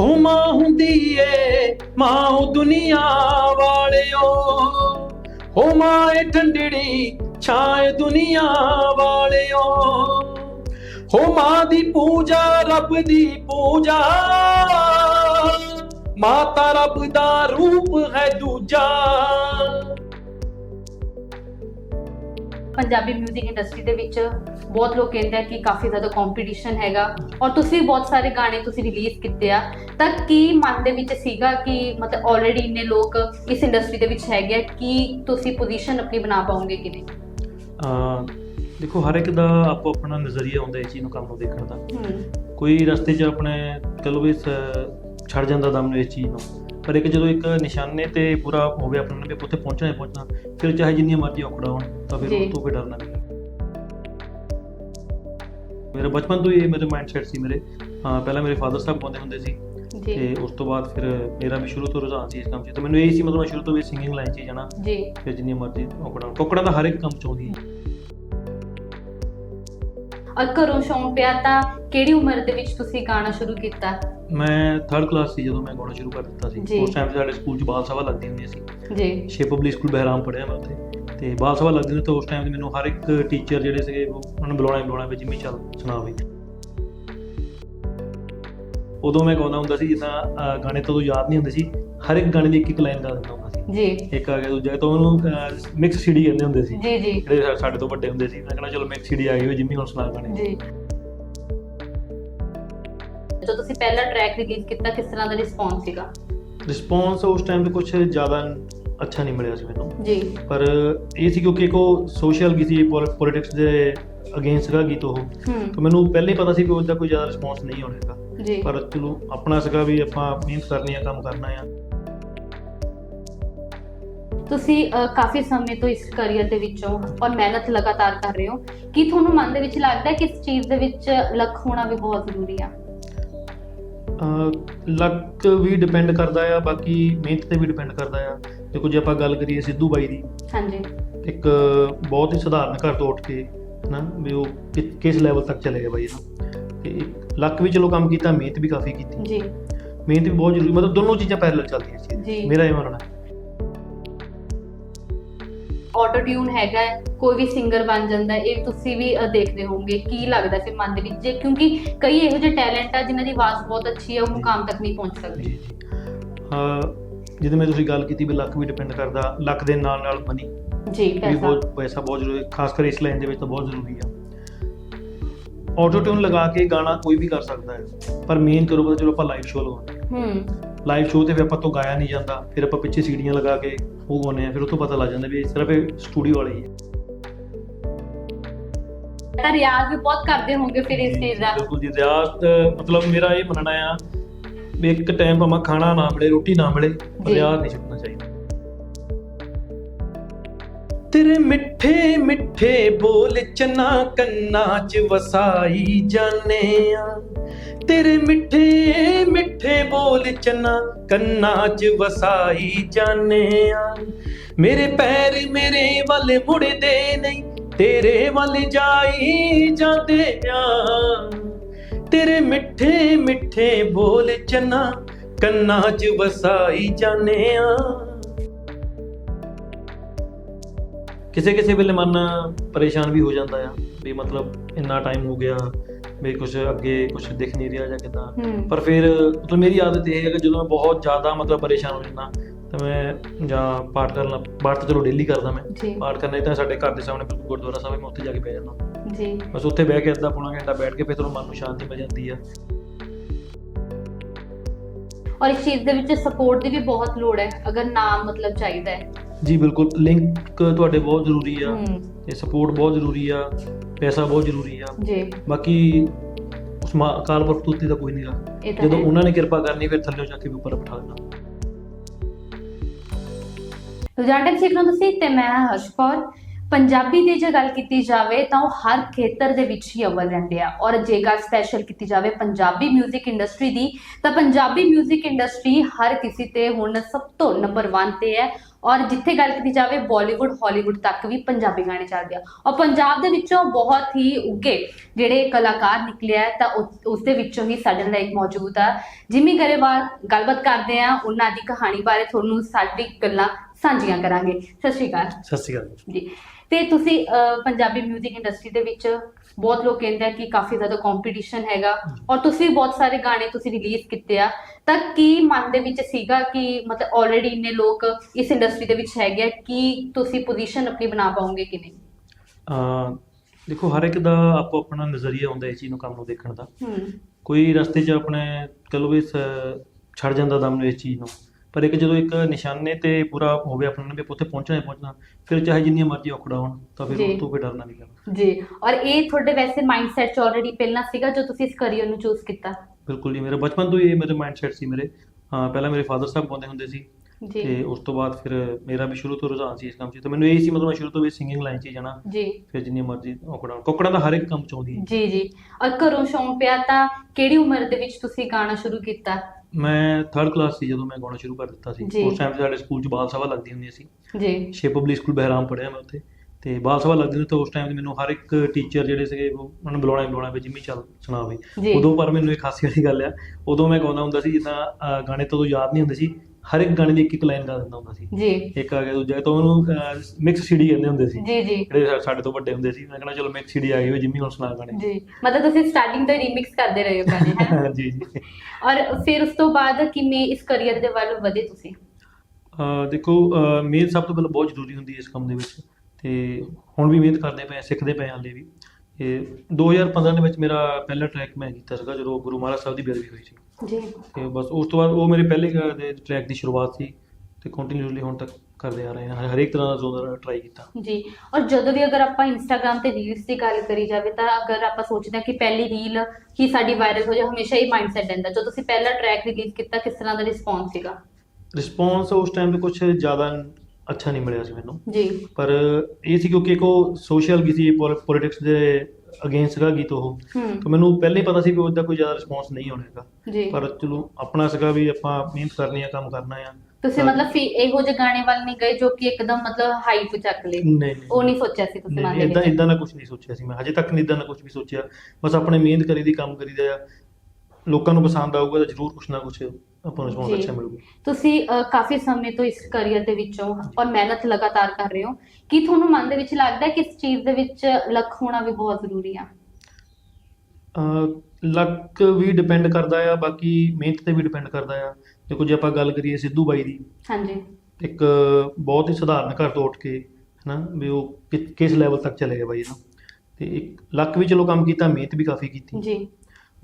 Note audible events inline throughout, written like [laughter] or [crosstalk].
ਹੋ ਮਾਂ ਹੁੰਦੀ ਏ ਮਾਂ ਉਹ ਦੁਨੀਆ ਵਾਲਿਓ। ਹੋ ਮਾਂ ਏ ਠੰਡੜੀ ਛਾਏ ਦੁਨੀਆ ਵਾਲਿਓ। ਹੋ ਮਾਂ ਦੀ ਪੂਜਾ ਰੱਬ ਦੀ ਪੂਜਾ। ਮਾਤਾ ਰੱਬ ਦਾ ਰੂਪ ਹੈ ਦੂਜਾ। ਪੰਜਾਬੀ 뮤직 ਇੰਡਸਟਰੀ ਦੇ ਵਿੱਚ ਬਹੁਤ ਲੋਕ ਕਹਿੰਦੇ ਆ ਕਿ ਕਾਫੀ ਜ਼ਿਆਦਾ ਕੰਪੀਟੀਸ਼ਨ ਹੈਗਾ ਔਰ ਤੁਸੀਂ ਬਹੁਤ ਸਾਰੇ ਗਾਣੇ ਤੁਸੀਂ ਰਿਲੀਜ਼ ਕੀਤੇ ਆ। ਤਾਂ ਕੀ ਮਨ ਦੇ ਵਿੱਚ ਸੀਗਾ ਕਿ ਮਤਲਬ ਆਲਰੇਡੀ ਇੰਨੇ ਲੋਕ ਇਸ ਇੰਡਸਟਰੀ ਦੇ ਵਿੱਚ ਹੈਗੇ ਆ ਕਿ ਤੁਸੀਂ ਪੋਜੀਸ਼ਨ ਆਪਣੀ ਬਣਾ ਪਾਓਗੇ ਕਿ ਨਹੀਂ? ਅਹ ਦੇਖੋ ਹਰ ਇੱਕ ਦਾ ਆਪੋ ਆਪਣਾ ਨਜ਼ਰੀਆ ਹੁੰਦਾ ਇਸ ਚੀਜ਼ ਨੂੰ ਕੰਮ ਨੂੰ ਦੇਖਣ ਦਾ। ਕੋਈ ਰਸਤੇ 'ਚ ਆਪਣੇ ਕਹ ਵੀ ਛੱਡ ਜਾਂਦਾ ਦਮ ਨੂੰ ਇਸ ਚੀਜ਼ ਨੂੰ। ਪਰ ਇੱਕ ਜਦੋਂ ਇੱਕ ਨਿਸ਼ਾਨੇ ਤੇ ਪੂਰਾ ਹੋਵੇ ਆਪਣਾ ਵੀ ਉੱਥੇ ਪਹੁੰਚਣਾ ਹੀ ਪਹੁੰਚਣਾ ਫਿਰ ਚਾਹੇ ਜਿੰਨੀ ਮਰਜ਼ੀ ਔਕੜਾ ਹੋਣ ਤਾਂ ਫਿਰ। ਉਹ ਤੋਂ ਕੋਈ ਡਰਨਾ ਨਹੀਂ ਮੇਰਾ ਬਚਪਨ ਤੋਂ ਹੀ ਇਹ ਮੇਰੇ ਮਾਈਂਡ ਸੈਟ ਸੀ ਮੇਰੇ। ਹਾਂ ਪਹਿਲਾਂ ਮੇਰੇ ਫਾਦਰ ਸਾਹਿਬ ਗਾਉਂਦੇ ਹੁੰਦੇ ਸੀ। ਤੇ ਉਸ ਤੋਂ ਬਾਅਦ ਫਿਰ ਮੇਰਾ ਵੀ ਸ਼ੁਰੂ ਤੋਂ ਰੁਝਾਨ ਸੀ ਇਸ ਕੰਮ 'ਚ। ਤੇ ਮੈਨੂੰ ਇਹ ਸੀ ਮਤਲਬ ਮੈਂ ਸ਼ੁਰੂ ਤੋਂ ਵੀ ਸਿੰਗਿੰਗ ਲਾਈਨ 'ਚ ਜਾਣਾ। ਜੀ। ਫਿਰ ਜਿੰਨੀ ਮਰਜ਼ੀ ਔਕੜਾ ਔਕੜਾ ਤਾਂ ਹਰ ਇੱਕ ਕੰਮ 'ਚ ਆਉਂਦੀ ਹੈ ਔਰ ਘਰੋਂ ਸ਼ੌਂਕ ਪਿਆ ਤਾਂ ਕਿਹੜੀ ਉਮਰ ਦੇ ਵਿੱਚ ਤੁਸੀਂ ਗਾਣਾ ਸ਼ੁਰੂ ਕੀਤਾ? ਮੈਂ 3rd ਕਲਾਸ ਸੀ ਜਦੋਂ ਮੈਂ ਗਾਉਣਾ ਸ਼ੁਰੂ ਕਰ ਦਿੱਤਾ ਸੀ। ਉਸ ਟਾਈਮ ਸਾਡੇ ਸਕੂਲ 'ਚ ਬਾਲ ਸਭਾ ਲੱਗਦੀ ਹੁੰਦੀ ਸੀ। ਜੀ। ਛੇ ਪਬਲਿਕ ਸਕੂਲ ਬਹਿਰਾਮ ਪੜ੍ਹਿਆ ਮੈਂ ਉੱਥੇ। ਤੇ ਬਾਲ ਸਭਾ ਲੱਗਦੀ ਸੀ ਤਾਂ ਉਸ ਟਾਈਮ ਤੇ ਮੈਨੂੰ ਹਰ ਇੱਕ ਟੀਚਰ ਜਿਹੜੇ ਸੀਗੇ ਉਹ ਉਹਨਾਂ ਨੂੰ ਬੁਲਾਉਣਾ ਬੁਲਾਉਣਾ ਵੀ ਜਿੰਮੀ ਚੱਲ ਸੁਣਾ ਵੀ। ਉਦੋਂ ਮੈਂ ਗਾਉਂਦਾ ਹੁੰਦਾ ਸੀ ਜਿੱਦਾਂ ਗਾਣੇ ਤਾਂ ਯਾਦ ਨਹੀਂ ਹੁੰਦੇ ਸੀ। ਹਰ ਇੱਕ ਗਾਣੇ ਦੀ ਇੱਕ ਇੱਕ ਲਾਈਨ ਗਾ ਦਿੰਦਾ ਹੁੰਦਾ ਸੀ। ਜੀ। ਇੱਕ ਆ ਗਿਆ ਦੂਜਾ ਤਾਂ ਉਹਨੂੰ ਮਿਕਸ ਸੀਡੀ ਕਹਿੰਦੇ ਹੁੰਦੇ ਸੀ। ਜੀ ਜੀ। ਜਿਹੜੇ ਸਾਡੇ ਤੋਂ ਵੱਡੇ ਹੁੰਦੇ ਸੀ। ਮੈਂ ਕਹਿੰਦਾ ਚਲੋ ਮਿਕਸ ਸੀਡੀ ਆ ਗਈ ਜਿੰਮੀ ਹੁਣ ਸੁਣਾ ਗਾਣੇ। ਜੀ। ਜਦੋਂ ਤੁਸੀਂ ਪਹਿਲਾ ਟਰੈਕ ਰਿਲੀਜ਼ ਕੀਤਾ ਕਿਸ ਤਰ੍ਹਾਂ ਦਾ ਰਿਸਪੌਂਸ ਸੀਗਾ? ਰਿਸਪੌਂਸ ਉਸ ਟਾਈਮ ਤੇ ਕੁਝ ਜ਼ਿਆਦਾ ਅੱਛਾ ਨਹੀਂ ਮਿਲਿਆ ਸੀ ਮੈਨੂੰ। ਜੀ। ਪਰ ਇਹ ਸੀ ਕਿਉਂਕਿ ਉਹ ਸੋਸ਼ਲ ਕਿਸੇ ਪੋਲਿਟਿਕਸ ਦੇ ਅਗੇਂਸਟ ਸੀਗਾ ਗੀਤ ਉਹ। ਤਾਂ ਮੈਨੂੰ ਪਹਿਲਾਂ ਹੀ ਪਤਾ ਸੀ ਕਿ ਉਹਦਾ ਕੋਈ ਜ਼ਿਆਦਾ ਰਿਸਪੌਂਸ ਨਹੀਂ ਹੋਣੇਗਾ ਜੀ। ਪਰ ਚਲੋ ਆਪਣਾ ਸੀਗਾ ਵੀ ਆਪਾਂ ਮਿਹਨਤ ਕਰਨੀ ਆ ਕੰਮ ਕਰਨਾ ਆ। ਤੁਸੀਂ ਕਾਫੀ ਸਮੇਂ ਤੋਂ ਇਸ ਕੈਰੀਅਰ ਦੇ ਵਿੱਚੋਂ ਔਰ ਮਿਹਨਤ ਲਗਾਤਾਰ ਕਰ ਰਹੇ ਹੋ। ਕੀ ਤੁਹਾਨੂੰ ਮਨ ਦੇ ਵਿੱਚ ਲੱਗਦਾ ਹੈ ਕਿ ਇਸ ਚੀਜ਼ ਦੇ ਵਿੱਚ ਲੱਕ ਹੋਣਾ ਵੀ ਬਹੁਤ ਜ਼ਰੂਰੀ ਆ? ਲੱਕ ਵੀ ਡਿਪੈਂਡ ਕਰਦਾ ਆ ਬਾਕੀ ਮਿਹਨਤ ਤੇ ਵੀ ਡਿਪੈਂਡ ਕਰਦਾ ਆ। ਦੇਖੋ ਜੇ ਆਪਾਂ ਗੱਲ ਕਰੀਏ ਸਿੱਧੂ ਬਾਈ ਦੀ ਹਾਂਜੀ। ਇੱਕ ਬਹੁਤ ਹੀ ਸਧਾਰਨ ਘਰ ਤੋਂ ਉੱਠ ਕੇ ਨਾ ਵੀ ਉਹ ਕਿ- ਕਿਸ ਲੈਵਲ ਤੱਕ ਚਲੇ ਗਏ ਬਾਈ ਨਾ ਤੇ ਲੱਕ ਵੀ ਚਲੋ ਕੰਮ ਕੀਤਾ ਮਿਹਨਤ ਵੀ ਕਾਫੀ ਕੀਤੀ। ਜੀ। ਮਿਹਨਤ ਵੀ ਬਹੁਤ ਜ਼ਰੂਰੀ ਮਤਲਬ ਦੋਨੋਂ ਚੀਜ਼ਾਂ ਪੈਰਲਲ ਚੱਲਦੀਆਂ ਸੀ ਜੀ। ਮੇਰਾ ਇਹ ਮੰਨਣਾ। ਹੈ ਆਟੋ ਟਿਊਨ ਹੈਗਾ ਕੋਈ ਵੀ ਸਿੰਗਰ ਬਣ ਜਾਂਦਾ ਇਹ ਤੁਸੀਂ ਵੀ ਦੇਖਦੇ ਹੋਵੋਗੇ ਕੀ ਲੱਗਦਾ ਫਿਰ ਮਨ ਦੇ ਵਿੱਚ ਜੇ ਕਿਉਂਕਿ ਕਈ ਇਹੋ ਜਿਹੇ ਟੈਲੈਂਟ ਆ ਜਿਨ੍ਹਾਂ ਦੀ ਆਵਾਜ਼ ਬਹੁਤ ਅੱਛੀ ਹੈ ਉਹ ਮੁਕਾਮ ਤੱਕ ਨਹੀਂ ਪਹੁੰਚ ਸਕਦੇ। ਜੀ। ਜੀ ਹਾਂ ਜਿਹਦੇ ਮੈਂ ਤੁਸੀਂ ਗੱਲ ਕੀਤੀ ਵੀ ਲੱਕ ਵੀ ਡਿਪੈਂਡ ਕਰਦਾ ਲੱਕ ਦੇ ਨਾਲ ਨਾਲ ਮਨੀ ਜੀ ਵੀ ਪੈਸਾ। ਬਹੁਤ ਪੈਸਾ ਬਹੁਤ ਜ਼ਰੂਰੀ ਖਾਸ ਕਰ ਇਸ ਲਾਈਨ ਦੇ ਵਿੱਚ ਤਾਂ ਬਹੁਤ ਜ਼ਰੂਰੀ ਆ। ਆਟੋ ਟਿਊਨ ਲਗਾ ਕੇ ਗਾਣਾ ਕੋਈ ਵੀ ਕਰ ਸਕਦਾ ਹੈ ਪਰ ਮੇਨ ਕਰੋ ਪਤਾ ਚਲੋ ਆਪਾਂ ਲਾਈਵ ਸ਼ੋਅ ਲਗਾਉਂਦੇ ਹੂੰ। ਲਾਈਵ ਸ਼ੋਅ ਤੇ ਵੀ ਆਪਾਂ ਤੋਂ ਗਾਇਆ ਨਹੀਂ ਜਾਂਦਾ ਫਿਰ ਆਪਾਂ ਪਿੱਛੇ ਸੀੜੀਆਂ ਲਗਾ ਕੇ ਉਹ ਗਾਉਂਦੇ ਆ ਫਿਰ ਉਹ ਤੋਂ ਪਤਾ ਲੱਗ ਜਾਂਦਾ ਵੀ ਇਹ ਸਿਰਫ ਇਹ ਸਟੂਡੀਓ ਵਾਲੇ ਹੀ ਤਾਂ ਰਿਆਜ਼ ਵੀ ਬਹੁਤ ਕਰਦੇ ਹੋਵੋਗੇ ਫਿਰ ਇਸ ਚੀਜ਼ ਦਾ। ਬਿਲਕੁਲ ਜੀ ਰਿਆਜ਼ ਮਤਲਬ ਮੇਰਾ ਇਹ ਮੰਨਣਾ ਆ ਵੀ ਇੱਕ ਟਾਈਮ ਭਾਵੇਂ ਖਾਣਾ ਨਾ ਮਿਲੇ ਰੋਟੀ ਨਾ ਮਿਲੇ। ਰਿਆਜ਼ ਨਹੀਂ ਛੱਡਣਾ ਚਾਹੀਦਾ। ਤੇਰੇ ਮਿੱਠੇ ਮਿੱਠੇ ਬੋਲ ਚਨਾ ਕੰਨਾਂ 'ਚ ਵਸਾਈ ਜਾਣੇ ਆ ਤੇਰੇ ਮਿੱਠੇ ਮਿੱਠੇ ਬੋਲ ਚਨਾ ਕੰਨਾਂ 'ਚ ਵਸਾਈ ਜਾਣੇ ਆ ਮੇਰੇ ਪੈਰ ਮੇਰੇ ਵੱਲ ਮੁੜਦੇ ਨਹੀਂ ਤੇਰੇ ਵੱਲ ਜਾਈ ਜਾਂਦੇ ਆ ਤੇਰੇ ਮਿੱਠੇ ਮਿੱਠੇ ਬੋਲ ਚਨਾ ਕੰਨਾਂ 'ਚ ਵਸਾਈ ਜਾਣੇ ਆ ਕਿਸੇ ਕਿਸੇ ਵੇਲੇ ਮਨ ਪਰੇਸ਼ਾਨ ਵੀ ਹੋ ਜਾਂਦਾ ਆ ਵੀ ਮਤਲਬ ਇੰਨਾ ਟਾਈਮ ਹੋ ਗਿਆ ਵੀ ਕੁਝ ਅੱਗੇ ਕੁਝ ਦਿਖ ਨਹੀਂ ਰਿਹਾ ਜਾਂ ਕਿਦਾਂ। ਪਰ ਫਿਰ ਮਤਲਬ ਮੇਰੀ ਆਦਤ ਇਹ ਹੈ ਕਿ ਜਦੋਂ ਮੈਂ ਬਹੁਤ ਜ਼ਿਆਦਾ ਮਤਲਬ ਪਰੇਸ਼ਾਨ ਹੋ ਜਾਂਦਾ ਤਾਂ ਮੈਂ ਜਾਂ ਪਾਠ ਕਰਨਾ ਪਾਠ ਤਾਂ ਚਲੋ ਡੇਲੀ ਕਰਦਾ ਮੈਂ। ਪਾਠ ਕਰਨਾ ਤਾਂ ਸਾਡੇ ਘਰ ਦੇ ਸਾਹਮਣੇ ਬਿਲਕੁਲ ਗੁਰਦੁਆਰਾ ਸਾਹਿਬ ਹੈ ਮੈਂ ਉੱਥੇ ਜਾ ਕੇ ਬਹਿ ਜਾਂਦਾ। ਜੀ। ਬਸ ਉੱਥੇ ਬਹਿ ਕੇ ਅੱਧਾ ਪੌਣਾ ਘੰਟਾ ਬੈਠ ਕੇ ਫਿਰ ਤੁਹਾਨੂੰ ਮਨ ਨੂੰ ਸ਼ਾਂਤੀ ਮਿਲ ਜਾਂਦੀ ਆ। ਔਰ ਇਸ ਚੀਜ਼ ਦੇ ਵਿੱਚ ਸਪੋਰਟ ਦੀ ਵੀ ਬਹੁਤ ਲੋੜ ਹੈ ਅਗਰ ਨਾਮ ਮਤਲਬ ਚਾਹੀਦਾ ਹੈ। ਜੀ ਬਿਲਕੁਲ ਲਿੰਕ ਤੁਹਾਡੇ ਬਹੁਤ ਜ਼ਰੂਰੀ ਆ ਹੂੰ ਤੇ ਸਪੋਰਟ ਬਹੁਤ ਜ਼ਰੂਰੀ ਆ ਪੈਸਾ ਬਹੁਤ ਜ਼ਰੂਰੀ ਆ ਜੀ ਬਾਕੀ ਉਸ ਮਾ ਅਕਾਲ ਪੁਰਖ ਤੋਂ ਉੱਤੇ ਤਾਂ ਕੋਈ ਨਹੀਂਗਾ ਇਹ ਤਾਂ ਜਦੋਂ ਹੈ। ਉਹਨਾਂ ਨੇ ਕਿਰਪਾ ਕਰਨੀ ਫਿਰ ਥੱਲੇ ਜਾ ਕੇ ਵੀ ਉੱਪਰ ਬਿਠਾ ਦੇਣਾ ਲੁਧਿਆਣਾ ਸਿੱਖ ਰਹੇ ਹੋ ਤੁਸੀਂ ਤੇ ਮੈਂ ਹਾਂ ਹਰਸ਼ ਕੌਰ ਪੰਜਾਬੀ ਦੀ ਜੇ ਗੱਲ ਕੀਤੀ ਜਾਵੇ ਤਾਂ ਉਹ ਹਰ ਖੇਤਰ ਦੇ ਵਿੱਚ ਹੀ ਅਵਲ ਰਹਿੰਦੇ ਆ ਔਰ ਜੇ ਗੱਲ ਸਪੈਸ਼ਲ ਕੀਤੀ ਜਾਵੇ ਪੰਜਾਬੀ 뮤직 ਇੰਡਸਟਰੀ ਦੀ ਤਾਂ ਪੰਜਾਬੀ 뮤직 ਇੰਡਸਟਰੀ ਹਰ ਕਿਸੇ ਤੇ ਹੁਣ ਸਭ ਤੋਂ ਨੰਬਰ 1 ਤੇ ਹੈ ਔਰ ਜਿੱਥੇ ਗੱਲ ਕੀਤੀ ਜਾਵੇ ਬਾਲੀਵੁੱਡ ਹਾਲੀਵੁੱਡ ਤੱਕ ਵੀ ਪੰਜਾਬੀ ਗਾਣੇ ਚੱਲਦੇ ਆ। ਔਰ ਪੰਜਾਬ ਦੇ ਵਿੱਚੋਂ ਬਹੁਤ ਹੀ ਉੱਗੇ ਜਿਹੜੇ ਕਲਾਕਾਰ ਨਿਕਲੇ ਆ ਤਾਂ ਉਸ- ਦੇ ਵਿੱਚੋਂ ਹੀ ਸਾਡੇ ਨਾਲ ਇੱਕ ਮੌਜੂਦ ਆ। ਜਿਮੀ ਗਰੇਵਾਲ ਗੱਲਬਾਤ ਕਰਦੇ ਆ ਉਹਨਾਂ ਦੀ ਕਹਾਣੀ ਬਾਰੇ ਤੁਹਾਨੂੰ ਸਾਡੀ ਗੱਲਾਂ ਸਾਂਝੀਆਂ ਕਰਾਂਗੇ। ਸਤਿ ਸ਼੍ਰੀ ਅਕਾਲ। ਸਤਿ ਸ਼੍ਰੀ ਅਕਾਲ। ਜੀ। ਤੇ ਤੁਸੀਂ ਪੰਜਾਬੀ 뮤직 ਇੰਡਸਟਰੀ ਦੇ ਵਿੱਚ ਬਹੁਤ ਲੋਕ ਕਹਿੰਦੇ ਆ ਕਿ ਕਾਫੀ ਜ਼ਿਆਦਾ ਕੰਪੀਟੀਸ਼ਨ ਹੈਗਾ ਔਰ ਤੁਸੀਂ ਬਹੁਤ ਸਾਰੇ ਗਾਣੇ ਤੁਸੀਂ ਰਿਲੀਜ਼ ਕੀਤੇ ਆ। ਤਾਂ ਕੀ ਮਨ ਦੇ ਵਿੱਚ ਸੀਗਾ ਕਿ ਮਤਲਬ ਆਲਰੇਡੀ ਇੰਨੇ ਲੋਕ ਇਸ ਇੰਡਸਟਰੀ ਦੇ ਵਿੱਚ ਹੈਗੇ ਆ ਕਿ ਤੁਸੀਂ ਪੋਜੀਸ਼ਨ ਆਪਣੀ ਬਣਾ ਪਾਓਗੇ ਕਿ ਨਹੀਂ? ਅਹ ਦੇਖੋ ਹਰ ਇੱਕ ਦਾ ਆਪੋ ਆਪਣਾ ਨਜ਼ਰੀਆ ਹੁੰਦਾ ਇਸ ਚੀਜ਼ ਨੂੰ ਕੰਮ ਨੂੰ ਦੇਖਣ ਦਾ। ਕੋਈ ਰਸਤੇ 'ਚ ਆਪਣੇ ਕਹ ਲਓ ਵੀ ਛੱਡ ਜਾਂਦਾ ਦਮ ਨੂੰ ਇਸ ਚੀਜ਼ ਨੂੰ। ਪਰ ਇੱਕ ਜਦੋਂ ਇੱਕ ਨਿਸ਼ਾਨੇ ਤੇ ਪੂਰਾ ਹੋਵੇ ਆਪਣਾ ਵੀ ਉੱਥੇ ਪਹੁੰਚਣਾ ਹੀ ਪਹੁੰਚਣਾ ਫਿਰ ਚਾਹੇ ਜਿੰਨੀਆਂ ਮਰਜ਼ੀ ਔਕੜਾ ਹੋਣ ਤਾਂ ਫਿਰ ਜੀ। ਉਸ ਤੋਂ ਕੋਈ ਡਰਨਾ ਨਹੀਂ ਕਰਨਾ ਜੀ ਔਰ ਇਹ ਤੁਹਾਡੇ ਵੈਸੇ ਮਾਈਂਡਸੈਟ ਚ ਆਲਰੇਡੀ ਪਹਿਲਾਂ ਸੀਗਾ ਜੋ ਤੁਸੀਂ ਇਸ ਕਰੀਅਰ ਨੂੰ ਚੂਜ਼ ਕੀਤਾ? ਬਿਲਕੁਲ ਜੀ ਮੇਰਾ ਬਚਪਨ ਤੋਂ ਹੀ ਇਹ ਮੇਰੇ ਮਾਈਂਡਸੈਟ ਸੀ ਮੇਰੇ। ਹਾਂ ਪਹਿਲਾਂ ਮੇਰੇ ਫਾਦਰ ਸਾਹਿਬ ਗਾਉਂਦੇ ਹੁੰਦੇ ਸੀ ਜੀ। ਤੇ ਉਸ ਤੋਂ ਬਾਅਦ ਫਿਰ ਮੇਰਾ ਵੀ ਸ਼ੁਰੂ ਤੋਂ ਰੁਝਾਨ ਸੀ ਇਸ ਕੰਮ 'ਚ ਤਾਂ ਮੈਨੂੰ ਇਹ ਸੀ ਮਤਲਬ ਮੈਂ ਸ਼ੁਰੂ ਤੋਂ ਵੀ ਸਿੰਗਿੰਗ ਲਾਈਨ 'ਚ ਹੀ ਜਾਣਾ ਜੀ। ਫਿਰ ਜਿੰਨੀਆਂ ਮਰਜ਼ੀ ਔਕੜਾਂ। ਔਕੜਾਂ ਦਾ ਹਰ ਇੱਕ ਕੰਮ ਚਾਹੁੰਦੀ ਹੈ। ਜੀ ਜੀ। ਔਰ ਘਰੋਂ ਸ਼ੌਂਕ ਪਿਆ ਤਾਂ ਕਿਹੜੀ ਉਮਰ ਦੇ ਵਿੱਚ ਤੁਸੀਂ ਗਾਣਾ ਸ਼ੁਰੂ ਕੀਤਾ? ਮੈਂ 3rd ਕਲਾਸ ਸੀ ਜਦੋਂ ਮੈਂ ਗਾਉਣਾ ਸ਼ੁਰੂ ਕਰ ਦਿੱਤਾ ਸੀ। ਉਸ ਟਾਈਮ ਤੇ ਸਾਡੇ ਸਕੂਲ 'ਚ ਬਾਲ ਸਭਾ ਲੱਗਦੀ ਹੁੰਦੀ ਸੀ। ਜੀ। ਛੇ ਪਬਲਿਕ ਸਕੂਲ ਬਹਿਰਾਮ ਪੜ੍ਹਿਆ ਮੈਂ ਉੱਥੇ। ਤੇ ਬਾਲ ਸਭਾ ਲੱਗਦੀ ਹੁੰਦੀ ਤਾਂ ਉਸ ਟਾਈਮ ਤੇ ਮੈਨੂੰ ਹਰ ਇੱਕ ਟੀਚਰ ਜਿਹੜੇ ਸੀਗੇ ਉਹ ਉਹਨਾਂ ਨੂੰ ਬੁਲਾਉਣਾ ਹੀ ਬੁਲਾਉਣਾ ਵੀ ਜਿੰਮੀ ਚੱਲ ਸੁਣਾ ਉਦੋਂ ਪਰ ਮੈਨੂੰ ਇੱਕ ਹਾਸੀ ਵਾਲੀ ਗੱਲ ਆ ਉਦੋਂ ਮੈਂ ਗਾਉਂਦਾ ਹੁੰਦਾ ਸੀ ਜਿੱਦਾਂ ਗਾਣੇ ਤੋਂ ਉਦੋਂ ਯਾਦ ਨਹੀਂ ਹੁੰਦੇ ਸੀ। ਹਰ ਇੱਕ ਗਾਣੇ ਦੀ ਇੱਕ ਇੱਕ ਲਾਈਨ ਗਾ ਦਿੰਦਾ ਹੁੰਦਾ ਸੀ। ਜੀ। ਇੱਕ ਆ ਗਿਆ ਦੂਜਾ ਤਾਂ ਉਹਨੂੰ ਮਿਕਸ ਸੀਡੀ ਕਹਿੰਦੇ ਹੁੰਦੇ ਸੀ। ਜੀ ਜੀ। ਜਿਹੜੇ ਸਾਡੇ ਤੋਂ ਵੱਡੇ ਹੁੰਦੇ ਸੀ ਮੈਂ ਕਹਿੰਦਾ ਚਲੋ ਮਿਕਸ ਸੀਡੀ ਆ ਗਈ ਜਿੰਮੀ ਹੁਣ ਸੁਣਾ ਗਾਣੇ। ਜੀ। ਮਤਲਬ ਤੁਸੀਂ ਸਟਾਰਟਿੰਗ ਤੋਂ ਰੀਮਿਕਸ ਕਰਦੇ ਰਹੇ ਹੋ ਗਾਣੇ ਹੈ [laughs] ਜੀ ਜੀ। ਔਰ ਫਿਰ ਉਸ ਤੋਂ ਬਾਅਦ ਕਿਵੇਂ ਇਸ ਕਰੀਅਰ ਦੇ ਵੱਲ ਵਧੇ ਤੁਸੀਂ? ਦੇਖੋ ਮਿਹਨਤ ਸਭ ਤੋਂ ਪਹਿਲਾਂ ਬਹੁਤ ਜ਼ਰੂਰੀ ਹੁੰਦੀ ਹੈ ਇਸ ਕੰਮ ਦੇ ਵਿੱਚ। ਤੇ ਹੁਣ ਵੀ ਮਿਹਨਤ ਕਰਦੇ ਪਏ ਸਿੱਖਦੇ ਪਏ ਹਾਂ ਹਾਲੇ ਵੀ। ਤੇ 2015 ਦੇ ਵਿੱਚ ਮੇਰਾ ਪਹਿਲਾ ਟਰੈਕ ਮੈਂ ਕੀਤਾ ਸੀਗਾ ਜਦੋਂ ਗੁਰੂ ਮਹਾਰਾਜ ਸਾਹਿਬ ਦੀ ਬੇਅਦਬੀ ਹੋਈ ਸੀ। ਜੀ। ਤੇ ਬਸ ਉਸ ਤੋਂ ਬਾਅਦ ਉਹ ਮੇਰੇ ਪਹਿਲੇ ਗਾ- ਦੇ ਟਰੈਕ ਦੀ ਸ਼ੁਰੂਆਤ ਸੀ ਤੇ ਕੰਟੀਨਿਊਸਲੀ ਹੁਣ ਤੱਕ ਕਰਦੇ ਆ ਰਹੇ ਹਾਂ ਹਰੇਕ ਤਰ੍ਹਾਂ ਦਾ ਜ਼ੋਨਰ ਟਰਾਈ ਕੀਤਾ। ਜੀ ਔਰ ਜਦੋਂ ਵੀ ਅਗਰ ਆਪਾਂ ਇੰਸਟਾਗ੍ਰam ਤੇ ਰੀਲਸ ਦੀ ਗੱਲ ਕਰੀ ਜਾਵੇ ਤਾਂ ਅਗਰ ਆਪਾਂ ਸੋਚਦੇ ਹਾਂ ਕਿ ਪਹਿਲੀ ਰੀਲ ਹੀ ਸਾਡੀ ਵਾਇਰਲ ਹੋ ਜਾਏ ਹਮੇਸ਼ਾ ਹੀ ਮਾਈਂਡਸੈਟ ਰਹਿੰਦਾ। ਜਦੋਂ ਤੁਸੀਂ ਪਹਿਲਾ ਟਰੈਕ ਰਿਲੀਜ਼ ਕੀਤਾ ਕਿਸ ਤਰ੍ਹਾਂ ਦਾ ਰਿਸਪੌਂਸ ਸੀਗਾ? ਰਿਸਪੌਂਸ ਉਸ ਟਾਈਮ ਤੇ ਕੁਝ ਜ਼ਿਆਦਾ ਅੱਛਾ ਨਹੀਂ ਮਿਲਿਆ ਸੀ ਮੈਨੂੰ। ਜੀ। ਪਰ ਇਹ ਸੀ ਕਿਉਂਕਿ ਉਹ ਸੋਸ਼ਲ ਕਿਸੇ ਪੋਲਿਟਿਕਸ ਦੇ ਅਗੇਂਸਟ ਸੀਗਾ ਗੀਤ ਉਹ। ਤਾਂ ਮੈਨੂੰ ਪਹਿਲਾਂ ਹੀ ਪਤਾ ਸੀ ਵੀ ਉਹਦਾ ਕੋਈ ਜ਼ਿਆਦਾ ਰਿਸਪੌਂਸ ਨਹੀਂ ਹੋਣਾਗਾ ਪਰ ਚਲੋ ਆਪਣਾ ਸੀਗਾ ਵੀ ਆਪਾਂ ਮਿਹਨਤ ਕਰਨੀ ਆ ਕੰਮ ਕਰਨਾ ਆ। ਤੁਸੀਂ ਮਤਲਬ ਇਹੋ ਜਿਹੇ ਗਾਣੇ ਵੱਲ ਨਹੀਂ ਗਏ ਜੋ ਕਿ ਇੱਕਦਮ ਮਤਲਬ ਹਾਈਪ ਚੱਕ ਲਏ? ਨਹੀਂ ਉਹ ਨਹੀਂ ਸੋਚਿਆ ਸੀ ਤੁਸੀਂ ਮਨ ਦੇ ਇਦਾਂ ਵਿੱਚ? ਇਦਾਂ ਦਾ ਕੁਝ ਨਹੀਂ ਸੋਚਿਆ ਸੀ ਮੈਂ। ਹਜੇ ਤੱਕ ਨਹੀਂ ਇਦਾਂ ਦਾ ਕੁਝ ਵੀ ਸੋਚਿਆ। ਬਸ ਆਪਣੇ ਮਿਹਨਤ ਕਰੀ ਦੀ ਕੰਮ ਕਰੀਦਾ ਆ। ਲੋਕਾਂ ਨੂੰ ਪਸੰਦ ਆਊਗਾ ਤਾਂ ਜ਼ਰੂਰ ਕੁਛ ਨਾ ਕੁਛ ਆਪਾਂ ਨੂੰ ਜੀ। ਅੱਛਾ ਮਿਲੂਗਾ। ਤੁਸੀਂ ਕਾਫੀ ਸਮੇਂ ਤੋਂ ਇਸ ਕਰੀਅਰ ਦੇ ਵਿੱਚੋਂ ਔਰ ਮਿਹਨਤ ਲਗਾਤਾਰ ਕਰ ਰਹੇ ਹੋ। ਕੀ ਤੁਹਾਨੂੰ ਮਨ ਦੇ ਵਿੱਚ ਲੱਗਦਾ ਹੈ ਕਿ ਇਸ ਚੀਜ਼ ਦੇ ਵਿੱਚ ਲੱਕ ਹੋਣਾ ਵੀ ਬਹੁਤ ਜ਼ਰੂਰੀ ਆ? ਲੱਕ ਵੀ ਡਿਪੈਂਡ ਕਰਦਾ ਆ ਬਾਕੀ ਮਿਹਨਤ ਤੇ ਵੀ ਡਿਪੈਂਡ ਕਰਦਾ ਆ। ਦੇਖੋ ਜੇ ਆਪਾਂ ਗੱਲ ਕਰੀਏ ਸਿੱਧੂ ਬਾਈ ਦੀ ਹਾਂਜੀ। ਇੱਕ ਬਹੁਤ ਹੀ ਸਧਾਰਨ ਘਰ ਤੋਂ ਉੱਠ ਕੇ ਹਨਾ ਵੀ ਉਹ ਕਿ- ਕਿਸ ਲੈਵਲ ਤੱਕ ਚਲੇ ਗਿਆ ਬਾਈ ਨਾ ਤੇ ਇੱਕ ਲੱਕ ਵੀ ਚਲੋ ਕੰਮ ਕੀਤਾ ਮਿਹਨਤ ਵੀ ਕਾਫੀ ਕੀਤੀ। ਜੀ।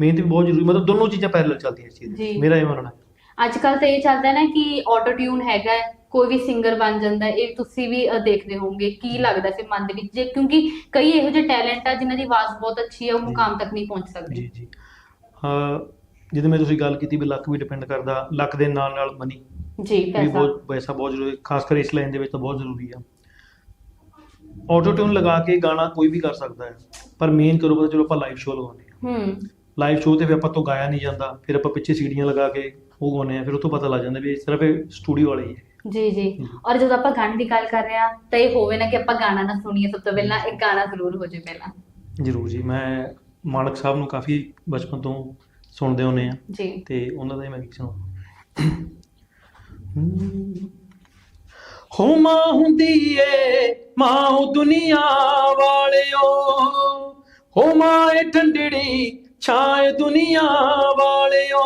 ਮਿਹਨਤ ਵੀ ਬਹੁਤ ਜ਼ਰੂਰੀ ਮਤਲਬ ਦੋਨੋਂ ਚੀਜ਼ਾਂ ਪੈਰਲਲ ਚੱਲਦੀਆਂ ਇਸ ਚੀਜ਼ ਜੀ। ਮੇਰਾ ਇਹ ਮੰਨਣਾ। ਹੈ ਅੱਜ ਕੱਲ ਤਾਂ ਇਹ ਚੱਲਦਾ ਹੈ ਨਾ ਕਿ ਆਟੋ ਟਿਊਨ ਹੈਗਾ ਹੈ, ਕੋਈ ਵੀ ਸਿੰਗਰ ਬਣ ਜਾਂਦਾ ਹੈ, ਇਹ ਤੁਸੀਂ ਵੀ ਦੇਖਦੇ ਹੋਵੋਗੇ ਕੀ ਲੱਗਦਾ ਫਿਰ ਮਨ ਦੇ ਵਿੱਚ ਜੇ ਕਿਉਂਕਿ ਕਈ ਇਹੋ ਜਿਹੇ ਟੈਲੈਂਟ ਆ ਜਿਨ੍ਹਾਂ ਦੀ ਆਵਾਜ਼ ਬਹੁਤ ਅੱਛੀ ਹੈ ਉਹ ਜੀ। ਮੁਕਾਮ ਤੱਕ ਨਹੀਂ ਪਹੁੰਚ ਸਕਦੇ। ਜੀ ਜੀ। ਹਾਂ ਜਿਵੇਂ ਮੈਂ ਤੁਸੀਂ ਗੱਲ ਕੀਤੀ ਵੀ ਲੱਕ ਵੀ ਡਿਪੈਂਡ ਕਰਦਾ ਲੱਕ ਦੇ ਨਾਲ ਨਾਲ ਮਨੀ ਜੀ ਵੀ ਪੈਸਾ। ਬਹੁਤ ਪੈਸਾ ਬਹੁਤ ਜ਼ਰੂਰੀ ਖਾਸ ਕਰ ਇਸ ਲਾਈਨ ਦੇ ਵਿੱਚ ਤਾਂ ਬਹੁਤ ਜ਼ਰੂਰੀ ਆ। ਆਟੋ ਟਿਊਨ ਲਗਾ ਕੇ ਗਾਣਾ ਕੋਈ ਵੀ ਕਰ ਸਕਦਾ ਹੈ ਪਰ ਮੇਨ ਕਰੋ ਪਤਾ ਚਲੋ ਆਪਾਂ ਲਾਈਵ ਸ਼ੋਅ ਲਗਾਉਂਦੇ ਆ ਹੂੰ। ਲਾਈਵ ਸ਼ੋਅ ਤੇ ਵੀ ਆਪਾਂ ਤੋਂ ਗਾਇਆ ਨਹੀਂ ਜਾਂਦਾ ਫਿਰ ਆਪਾਂ ਪਿੱਛੇ ਸੀੜੀਆਂ ਲਗਾ ਕੇ ਉਹ ਗਾਉਂਦੇ ਆ ਫਿਰ ਉੱਥੋਂ ਪਤਾ ਲੱਗ ਜਾਂਦਾ ਵੀ ਸਿਰਫ ਇਹ ਸਟੂਡੀਓ ਵਾਲੇ ਹੀ ਹੈ ਜੀ ਜੀ। ਔਰ ਜਦੋਂ ਆਪਾਂ ਗਾਣੇ ਦੀ ਗੱਲ ਕਰ ਰਹੇ ਆ ਤਾਂ ਇਹ ਹੋਵੇ ਨਾ ਕਿ ਆਪਾਂ ਗਾਣਾ ਨਾ ਸੁਣੀਏ ਸਭ ਤੋਂ ਪਹਿਲਾਂ ਇੱਕ ਗਾਣਾ ਜ਼ਰੂਰ ਹੋ ਜਾਏ ਪਹਿਲਾਂ। ਜ਼ਰੂਰ ਜੀ ਮੈਂ ਮਾਨਕ ਸਾਹਿਬ ਨੂੰ ਕਾਫੀ ਬਚਪਨ ਤੋਂ ਸੁਣਦੇ ਹੁੰਦੇ ਆ ਜੀ। ਤੇ ਉਹਨਾਂ ਦਾ ਹੀ ਮੈਂ ਗੀਤ ਸੁਣਾਉਂਦਾ ਹੋ। ਮਾਂ ਹੁੰਦੀ ਏ ਮਾਂ ਉਹ ਦੁਨੀਆ ਵਾਲਿਓ ਹੋ ਮਾਂ ਏ ਠੰਡੜੀ ਛਾਏ ਦੁਨੀਆ ਵਾਲਿਓ।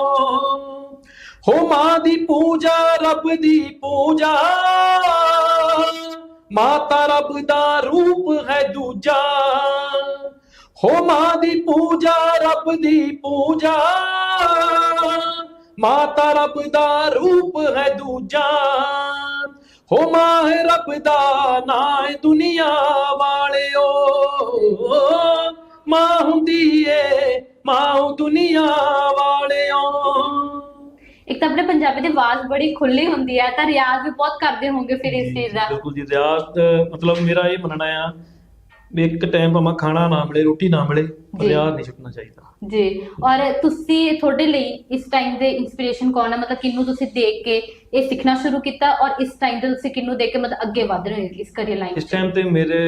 ਹੋ ਮਾਂ ਦੀ ਪੂਜਾ, ਰੱਬ ਦੀ ਪੂਜਾ। ਮਾਤਾ ਰੱਬ ਦਾ ਰੂਪ ਹੈ ਦੂਜਾ। ਹੋ ਮਾਂ ਦੀ ਪੂਜਾ, ਰੱਬ ਦੀ ਪੂਜਾ। ਮਾਤਾ ਰੱਬ ਦਾ ਰੂਪ ਹੈ ਦੂਜਾ। ਹੋ ਮਾਂ ਰੱਬ ਦਾ ਨਾਂ ਹੈ ਦੁਨੀਆ ਵਾਲਿਓ। ਮਾਂ ਹੁੰਦੀ ਏ, ਮਾਂ ਉਹ ਦੁਨੀਆ ਆਪਣੇ ਪੰਜਾਬੀ ਦੀ ਆਵਾਜ਼ ਬੜੀ ਖੁੱਲੀ ਹੁੰਦੀ ਹੈ ਤਾਂ ਰਿਆਜ਼ ਵੀ ਬਹੁਤ ਕਰਦੇ ਹੋਵੋਗੇ ਫਿਰ ਇਸ ਚੀਜ਼ ਦਾ। ਬਿਲਕੁਲ ਜੀ ਰਿਆਜ਼ ਮਤਲਬ ਮੇਰਾ ਇਹ ਮੰਨਣਾ ਆ ਵੀ ਇੱਕ ਟਾਈਮ ਭਾਵੇਂ ਖਾਣਾ ਨਾ ਮਿਲੇ ਰੋਟੀ ਨਾ ਮਿਲੇ ਪਰ ਜੀ। ਯਾਦ ਨਹੀਂ ਛੁੱਟਣਾ ਚਾਹੀਦਾ। ਜੀ ਔਰ ਤੁਸੀਂ ਤੁਹਾਡੇ ਲਈ ਇਸ ਟਾਈਮ ਦੇ ਇਨਸਪੀਰੇਸ਼ਨ ਕੌਣ ਹੈ ਮਤਲਬ ਕਿਹਨੂੰ ਤੁਸੀਂ ਦੇਖ ਕੇ ਇਹ ਸਿੱਖਣਾ ਸ਼ੁਰੂ ਕੀਤਾ? ਔਰ ਇਸ ਟਾਈਮ ਤੇ ਤੁਸੀਂ ਕਿਹਨੂੰ ਦੇਖ ਕੇ ਮਤਲਬ ਅੱਗੇ ਵਧ ਰਹੇ ਹੋ ਇਸ ਕਰੀਅਰ ਲਾਈਨ ਇਸ ਟਾਈਮ ਤੇ ਮੇਰੇ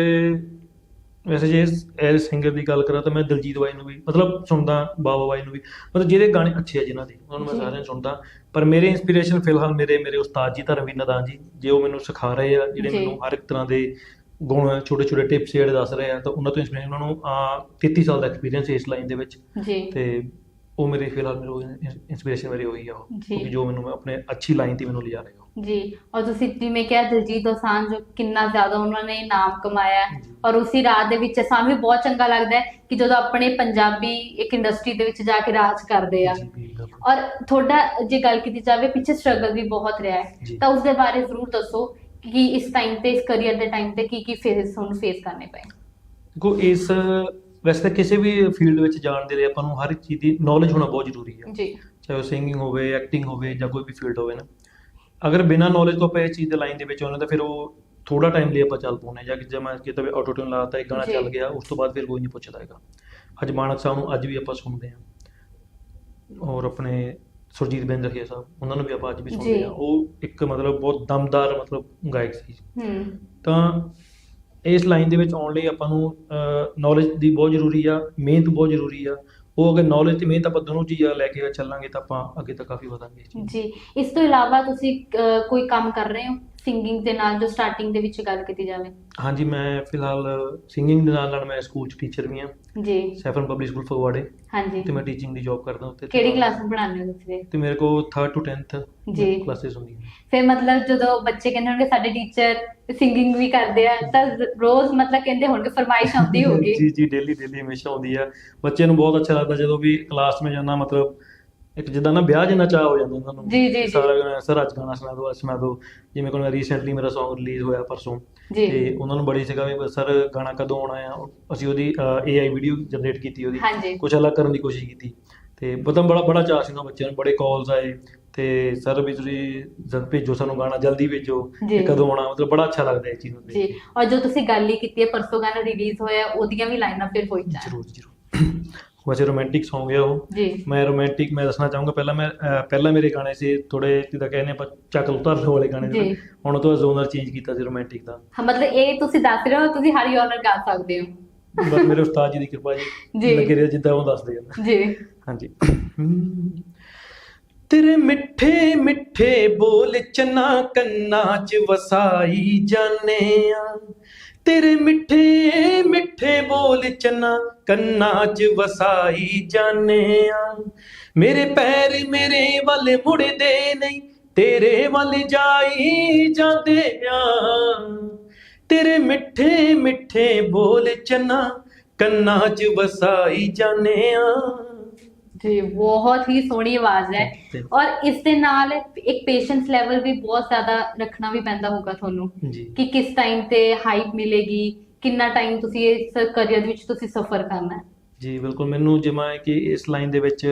ਵੈਸੇ ਜੇ ਐਜ਼ ਸਿੰਗਰ ਦੀ ਗੱਲ ਕਰਾਂ ਤਾਂ ਮੈਂ ਦਲਜੀਤ ਬਾਈ ਨੂੰ ਵੀ ਮਤਲਬ ਸੁਣਦਾ ਬਾਬਾ ਬਾਈ ਨੂੰ ਵੀ ਮਤਲਬ ਜਿਹਦੇ ਗਾਣੇ ਅੱਛੇ ਆ ਜਿਨ੍ਹਾਂ ਦੇ ਉਹਨਾਂ ਨੂੰ ਮੈਂ। ਸਾਰਿਆਂ ਨੂੰ ਸੁਣਦਾ ਪਰ ਮੇਰੇ ਇਨਸਪੀਰੇਸ਼ਨ ਫਿਲਹਾਲ ਮੇਰੇ ਮੇਰੇ ਉਸਤਾਦ ਜੀ ਧਰਮਵੀਰ ਨਦਾਨ ਜੀ ਜੇ ਉਹ ਮੈਨੂੰ ਸਿਖਾ ਰਹੇ ਆ ਜਿਹੜੇ। ਮੈਨੂੰ ਹਰ ਇੱਕ ਤਰ੍ਹਾਂ ਦੇ ਗੁਣ ਛੋਟੇ ਛੋਟੇ ਟਿਪਸ ਜਿਹੜੇ ਦੱਸ ਰਹੇ ਆ ਤਾਂ ਉਹਨਾਂ ਤੋਂ ਇਨਸਪੀਰੇਸ਼ਨ ਉਹਨਾਂ ਨੂੰ ਆ 33 ਸਾਲ ਦਾ ਐਕਸਪੀਰੀਅੰਸ ਇਸ ਲਾਈਨ ਦੇ ਵਿੱਚ ਜੀ ਤੇ ਉਹ ਮੇਰੇ ਫਿਲਹਾਲ ਮੇਰੇ ਇਨਸਪੀਰੇਸ਼ਨ ਮੇਰੀ ਉਹੀ ਆ ਉਹ ਜੀ। ਕਿਉਂਕਿ ਜੋ ਮੈਨੂੰ ਆਪਣੇ ਅੱਛੀ ਲਾਈਨ ਤੇ ਮੈਨੂੰ ਲਿਜਾ ਰਹੇ ਹੋ ਜੀ ਔਰ ਤੁਸੀਂ ਜਿਵੇਂ ਕਿਹਾ ਦਿਲਜੀਤ ਦੋਸਾਂਝ ਜੋ ਕਿੰਨਾ ਜ਼ਿਆਦਾ ਉਹਨਾਂ ਨੇ ਨਾਮ ਕਮਾਇਆ ਹੈ ਜੀ। ਔਰ ਉਸੇ ਰਾਹ ਦੇ ਵਿੱਚ ਸਾਨੂੰ ਵੀ ਬਹੁਤ ਚੰਗਾ ਲੱਗਦਾ ਹੈ ਕਿ ਜਦੋਂ ਆਪਣੇ ਪੰਜਾਬੀ ਇੱਕ ਇੰਡਸਟਰੀ ਦੇ ਵਿੱਚ ਜਾ ਕੇ ਰਾਜ ਕਰਦੇ ਆ ਜੀ, ਬਿਲਕੁਲ। ਔਰ ਤੁਹਾਡਾ ਜੇ ਗੱਲ ਕੀਤੀ ਜਾਵੇ ਪਿੱਛੇ ਸਟਰਗਲ ਵੀ ਬਹੁਤ ਰਿਹਾ ਹੈ ਜੀ। ਤਾਂ ਉਸ ਦੇ ਬਾਰੇ ਜ਼ਰੂਰ ਦੱਸੋ ਕਿ ਇਸ ਟਾਈਮ ਤੇ ਇਸ ਕਰੀਅਰ ਦੇ ਟਾਈਮ ਤੇ ਕੀ ਕੀ ਫੇਸ ਤੁਹਾਨੂੰ ਫੇਸ ਕਰਨੇ ਪਏ ਦੇਖੋ ਇਸ ਵੈਸੇ ਤਾਂ ਕਿਸੇ ਵੀ ਫੀਲਡ ਵਿੱਚ ਜਾਣ ਦੇ ਲਈ ਆਪਾਂ ਨੂੰ ਹਰ ਇੱਕ ਚੀਜ਼ ਦੀ ਨੌਲੇਜ ਹੋਣਾ ਬਹੁਤ ਜ਼ਰੂਰੀ ਹੈ ਜੀ। ਚਾਹੇ ਉਹ ਸਿੰਗਿੰਗ ਹੋਵੇ ਐਕਟਿੰਗ ਹੋਵੇ ਜਾਂ ਕੋਈ ਵੀ ਫੀਲਡ ਹੋਵੇ ਨਾ। ਅਗਰ ਬਿਨਾਂ ਨੌਲੇਜ ਤੋਂ ਆਪਾਂ ਇਹ ਚੀਜ਼ ਦੇ ਲਾਈਨ ਦੇ ਵਿੱਚ ਆਉਣਾ ਤਾਂ ਫਿਰ ਉਹ ਥੋੜਾ ਟਾਈਮ ਲਈ ਆਪਾਂ ਚੱਲ ਪਾਉਣੇ ਜਾਂ ਜੇ ਮੈਂ ਕਿਤੇ ਵੀ ਆਟੋ ਟਿਊਨ ਲਾਤਾ ਇੱਕ ਗਾਣਾ। ਚੱਲ ਗਿਆ ਉਸ ਤੋਂ ਬਾਅਦ ਫਿਰ ਕੋਈ ਨਹੀਂ ਪੁੱਛਦਾ ਹੈਗਾ। ਅੱਜ ਮਾਨਕ ਸਾਹਿਬ ਨੂੰ ਅੱਜ ਵੀ ਆਪਾਂ ਸੁਣਦੇ ਹਾਂ। ਔਰ ਆਪਣੇ ਸੁਰਜੀਤ ਬੇਂਦਰਖੀਆ ਸਾਹਿਬ ਉਹਨਾਂ ਨੂੰ ਵੀ ਆਪਾਂ ਅੱਜ ਵੀ ਸੁਣਦੇ। ਹਾਂ। ਉਹ ਇੱਕ ਮਤਲਬ ਬਹੁਤ ਦਮਦਾਰ ਮਤਲਬ ਗਾਇਕ ਸੀ ਹੂੰ। ਤਾਂ ਇਸ ਲਾਈਨ ਦੇ ਵਿੱਚ ਆਉਣ ਲਈ ਆਪਾਂ ਨੂੰ ਨੌਲੇਜ ਦੀ ਬਹੁਤ ਜ਼ਰੂਰੀ ਆ, ਮਿਹਨਤ ਬਹੁਤ ਜ਼ਰੂਰੀ ਆ। ਉਹ ਅਗਰ ਨੌਲੇਜ ਤੇ ਮਿਹਨਤ ਆਪਾਂ ਦੋਨੋਂ ਚੀਜ਼ਾਂ ਲੈ ਕੇ ਚੱਲਾਂਗੇ ਤਾਂ ਆਪਾਂ ਅੱਗੇ ਤੱਕ ਕਾਫੀ ਵਧਾਂਗੇ ਇਸ ਜੀ, ਇਸ ਤੋਂ ਇਲਾਵਾ ਤੁਸੀਂ ਕੋਈ ਕੰਮ ਕਰ ਰਹੇ ਹੋ? ਸਿੰਗਿੰਗ ਦੇ ਨਾਲ ਜੋ ਸਟਾਰਟਿੰਗ ਦੇ ਵਿੱਚ ਗੱਲ ਕੀਤੀ ਜਾਵੇ? ਹਾਂਜੀ ਮੈਂ ਫਿਲਹਾਲ ਸਿੰਗਿੰਗ ਦੇ ਨਾਲ ਨਾਲ ਮੈਂ ਸਕੂਲ 'ਚ ਟੀਚਰ ਵੀ ਹਾਂ। ਜੀ। ਸੈਫਰਨ ਪਬਲਿਕ ਸਕੂਲ ਫਗਵਾੜੇ ਹਾਂਜੀ। ਤੇ ਮੈਂ ਟੀਚਿੰਗ ਦੀ ਜੌਬ ਕਰਦਾ ਉੱਥੇ। ਕਿਹੜੀ ਕਲਾਸ ਨੂੰ ਪੜ੍ਹਾਉਂਦੇ ਹੋ ਤੁਸੀਂ? ਤੇ ਮੇਰੇ ਕੋਲ 3rd ਟੂ 10th ਜੀ। ਕਲਾਸਿਸ ਹੁੰਦੀਆਂ ਫਿਰ ਮਤਲਬ ਜਦੋਂ ਬੱਚੇ ਕਹਿੰਦੇ ਹੋਣਗੇ ਸਾਡੇ ਟੀਚਰ ਸਿੰਗਿੰਗ ਵੀ ਕਰਦੇ ਆ ਤਾਂ ਰੋਜ਼ ਮਤਲਬ ਕਹਿੰਦੇ ਹੋਣਗੇ ਫਰਮਾਇਸ਼ ਆਉਂਦੀ ਹੋਊਗੀ। [laughs] ਜੀ ਜੀ ਡੇਲੀ ਡੇਲੀ ਹਮੇਸ਼ਾ ਆਉਂਦੀ ਆ। ਬੱਚੇ ਨੂੰ ਬਹੁਤ ਅੱਛਾ ਲੱਗਦਾ ਜਦੋਂ ਵੀ ਕਲਾਸ ਵਿੱਚ ਜਾਂਦਾ ਮਤਲਬ ਇੱਕ ਜਿੱਦਾਂ ਨਾ ਵਿਆਹ ਜਿੰਨਾ ਚਾਹ ਹੋ ਜਾਂਦਾ ਉਹਨਾਂ ਨੂੰ। ਜੀ, ਜੀ, ਜੀ। ਸਾਰਾ ਸਰ ਅੱਜ ਗਾਣਾ ਸੁਣਾ ਦਿਓ ਅੱਜ ਸੁਣਾ ਦਿਓ। ਜਿਵੇਂ ਕੋਲ ਰੀਸੈਂਟਲੀ ਮੇਰਾ Song ਰਿਲੀਜ਼ ਹੋਇਆ ਪਰਸੋਂ ਜੀ। ਤੇ ਉਹਨਾਂ ਨੂੰ ਬੜੀ ਸੀਗਾ ਵੀ ਸਰ ਗਾਣਾ ਕਦੋਂ ਆਉਣਾ ਆ? ਅਸੀਂ ਉਹਦੀ AI ਵੀਡੀਓ ਜਨਰੇਟ ਕੀਤੀ ਉਹਦੀ। ਕੁਝ ਅਲੱਗ ਕਰਨ ਦੀ ਕੋਸ਼ਿਸ਼ ਕੀਤੀ। ਤੇ ਪਤਾ ਬੜਾ ਬੜਾ ਚਾਅ ਸੀ ਉਹਨਾਂ ਬੱਚਿਆਂ ਨੂੰ ਬੜੇ ਕਾਲਸ ਆਏ। ਤੇ ਸਰ ਵੀ ਤੁਸੀਂ ਜਦ ਭੇਜੋ ਸਾਨੂੰ ਗਾਣਾ ਜਲਦੀ ਭੇਜੋ ਜੀ। ਤੇ ਕਦੋਂ ਆਉਣਾ? ਮਤਲਬ ਬੜਾ ਅੱਛਾ ਲੱਗਦਾ ਇਹ ਚੀਜ਼ ਨੂੰ ਦੇਖ ਜੀ। ਕੇ। ਔਰ ਜੋ ਤੁਸੀਂ ਗੱਲ ਹੀ ਕੀਤੀ ਹੈ ਪਰਸੋਂ ਗਾਣਾ ਰਿਲੀਜ਼ ਹੋਇਆ ਉਹਦੀਆਂ ਵੀ ਲਾਈਨਾਂ ਫਿਰ ਹੋਈ ਜਾਣ। ਜ਼ਰੂਰ ਜ਼ਰੂਰ। ਰੋਮਾਂਟਿਕ Song ਹੈ ਉਹ। ਜੀ। ਮੈਂ ਰੋਮਾਂਟਿਕ ਮੈਂ ਦੱਸਣਾ ਚਾਹੂੰਗਾ ਪਹਿਲਾਂ ਮੈਂ ਪਹਿਲਾਂ ਮੇਰੇ ਗਾਣੇ ਸੀ ਥੋੜੇ ਜਿੱਦਾਂ ਕਹਿੰਦੇ ਆਪਾਂ ਚੱਕਲ ਉਤਾਰਨ ਵਾਲੇ ਗਾਣੇ ਸੀ। ਹੁਣ ਉਹ ਤੋਂ ਜ਼ੋਨਰ ਚੇਂਜ ਕੀਤਾ ਸੀ ਰੋਮਾਂਟਿਕ ਦਾ। ਹਾਂ ਮਤਲਬ ਇਹ ਤੁਸੀਂ ਦੱਸ ਰਹੇ ਹੋ ਤੁਸੀਂ ਹਰ ਯੋਨਰ ਗਾ ਸਕਦੇ ਹੋ। ਬਸ ਮੇਰੇ ਉਸਤਾਦ ਜੀ ਦੀ ਕਿਰਪਾ ਜੀ। [laughs] ਜੀ। ਲੱਗੇ ਰਿਹਾ ਜਿੱਦਾਂ ਉਹ ਦੱਸਦੇ ਆ। ਜੀ। ਹਾਂਜੀ। ਤੇਰੇ ਮਿੱਠੇ ਮਿੱਠੇ ਬੋਲ ਚਨਾ ਕੰਨਾਂ 'ਚ ਵਸਾਈ ਜਾਣੇ ਆ। ਤੇਰੇ ਮਿੱਠੇ ਮਿੱਠੇ ਬੋਲ ਚੰਨਾ ਕੰਨਾਂ 'ਚ ਵਸਾਈ ਜਾਣੇ ਆ ਮੇਰੇ ਪੈਰ ਮੇਰੇ ਵੱਲ ਮੁੜਦੇ ਨਹੀਂ, ਤੇਰੇ ਵੱਲ ਜਾਈ ਜਾਂਦੇ ਆ ਤੇਰੇ ਮਿੱਠੇ ਮਿੱਠੇ ਬੋਲ ਚੰਨਾ ਕੰਨਾਂ 'ਚ ਵਸਾਈ ਜਾਣੇ ਆ ਜੀ ਬਹੁਤ ਹੀ ਸੋਹਣੀ ਆਵਾਜ਼ ਹੈ। ਔਰ ਇਸ ਦੇ ਨਾਲ ਇੱਕ ਪੇਸ਼ੈਂਸ ਲੈਵਲ ਵੀ ਬਹੁਤ ਜ਼ਿਆਦਾ ਰੱਖਣਾ ਵੀ ਪੈਂਦਾ ਹੋਊਗਾ ਤੁਹਾਨੂੰ ਕਿ ਕਿਸ ਟਾਈਮ ਤੇ ਹਾਈਪ ਮਿਲੇਗੀ ਕਿੰਨਾ ਟਾਈਮ ਤੁਸੀਂ ਇਸ ਕਰੀਅਰ ਵਿੱਚ ਤੁਸੀਂ ਸਫਰ ਕਰਨਾ ਹੈ। ਜੀ ਬਿਲਕੁਲ। ਮੈਨੂੰ ਜਿਵੇਂ ਕਿ ਇਸ ਲਾਈਨ ਦੇ ਵਿੱਚ